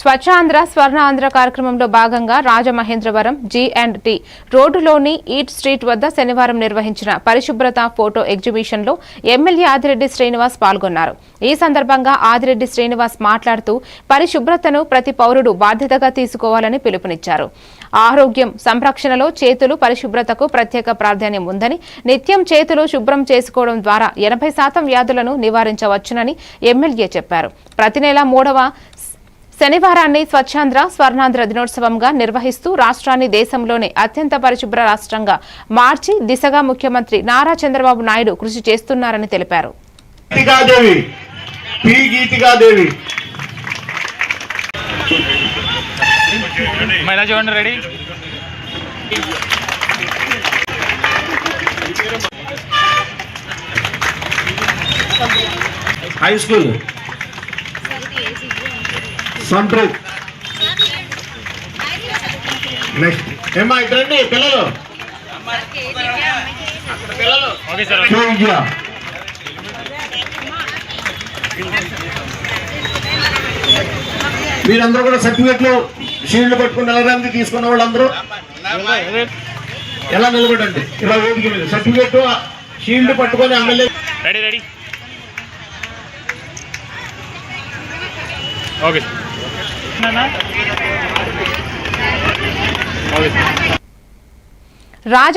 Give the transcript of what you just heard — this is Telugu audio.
స్వచ్ఛాంధ్ర స్వర్ణాంధ్ర కార్యక్రమంలో భాగంగా రాజమహేంద్రవరం జీ అండ్ టీ రోడ్డులోని ఈట్ స్ట్రీట్ వద్ద శనివారం నిర్వహించిన పరిశుభ్రత ఫోటో ఎగ్జిబిషన్లో ఎమ్మెల్యే ఆదిరెడ్డి శ్రీనివాస్ పాల్గొన్నారు. ఈ సందర్భంగా ఆదిరెడ్డి శ్రీనివాస్ మాట్లాడుతూ పరిశుభ్రతను ప్రతి పౌరుడు బాధ్యతగా తీసుకోవాలని పిలుపునిచ్చారు. ఆరోగ్యం సంరక్షణలో చేతులు పరిశుభ్రతకు ప్రత్యేక ప్రాధాన్యం ఉందని నిత్యం చేతులు శుభ్రం చేసుకోవడం ద్వారా ఎనభై శాతం వ్యాధులను నివారించవచ్చునని ఎమ్మెల్యే చెప్పారు. ప్రతి నెల మూడవ శనివారాన్ని స్వచ్ఛాంధ్ర స్వర్ణాంధ్ర దినోత్సవంగా నిర్వహిస్తూ రాష్ట్రాన్ని దేశంలోనే అత్యంత పరిశుభ్ర రాష్ట్రంగా మార్చి దిశగా ముఖ్యమంత్రి నారా చంద్రబాబు నాయుడు కృషి చేస్తున్నారని తెలిపారు. హై స్కూల్ సంప్రీత్ నెక్స్ట్ ఏమ్మా ఇద్దరండి పిల్లలు. పిల్లలు మీరందరూ కూడా సర్టిఫికెట్లు షీల్డ్ పట్టుకుని నిలడానికి తీసుకున్న వాళ్ళందరూ. ఎలా నిలబడండి? ఇలా వేదిక మీద. సర్టిఫికెట్ షీల్డ్ పట్టుకొని MLA ready ready okay Raja